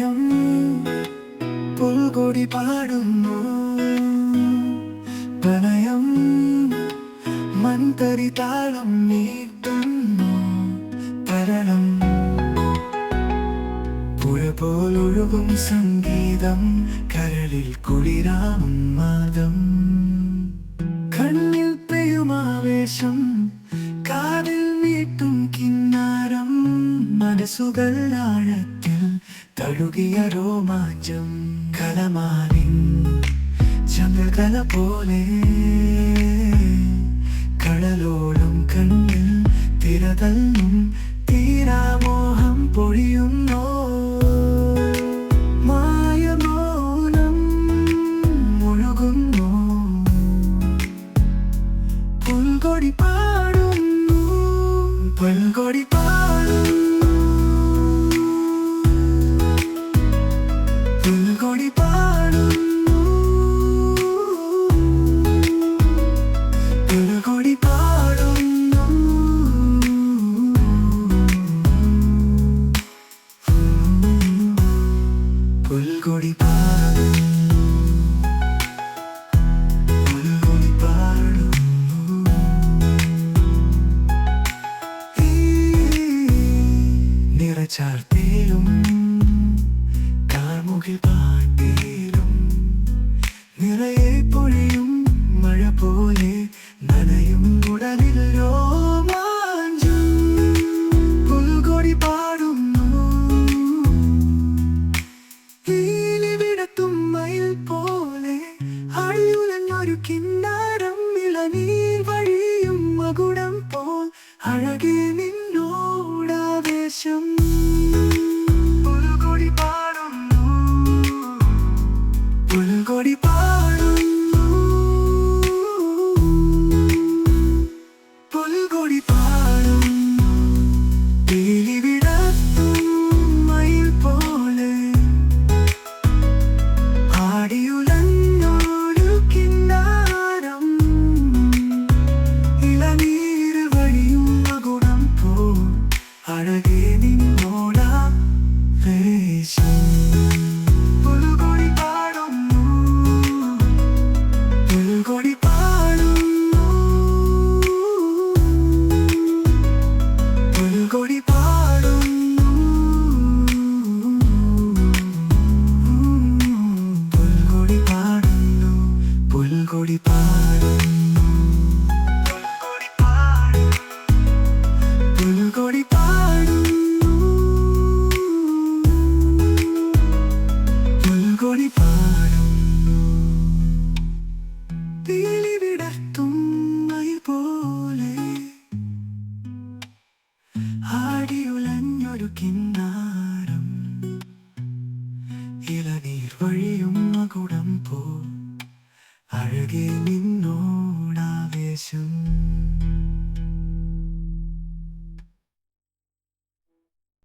പ്രണയം പുൽകൊടി പാടുന്നു. പ്രണയം മന്ത്രി താളം നീട്ടുന്നു. തരണം. പുഴ പോലൊഴുകും സംഗീതം. കരളിൽ കുളിരാമം മാതം. കണ്ണിൽ പെയ്യുമാവേശം കാതിൽ നീട്ടും കിന്നാരം. മനസ്സുകൾ ആഴത്തിൽ തഴുകിയ രോമാഞ്ചം കലമാലിൻ ചന്ദ്രകല പോലെ. കടലോളം കണ്ണിൽ തിരതല്ലും തീരാമോഹം പൊഴിയുന്നോ. മായമോനം മുഴുകുന്നു. പുൽകൊടി പാടുന്നു. പുൽകൊടി പുൽകൊടി പാടും പുൽകൊടി പാടുന്നു. നിറച്ചാർത്തേലും കാർമുകിൽ പാട്ടേലും നിറയെ പൊഴിയും മഴ പോലെ നനയും ഉടലിൽ രോമാഞ്ചം. പുൽകൊടി പാടുന്നു. വിടത്തും മയിൽ പോലെ അഴിയുലഞ്ഞൊരു കിന്നാരം ഇളനീർ വഴിയും മകുടം പോൽ അഴകെ പുൽകൊടി പാടുന്നു വിടർത്തും പോലെ ആടിയുലഞ്ഞൊരു കിന്നാരം ഇളനീർ വഴിയും മകുടം പോ അഴകെ നിന്നോടാവേശം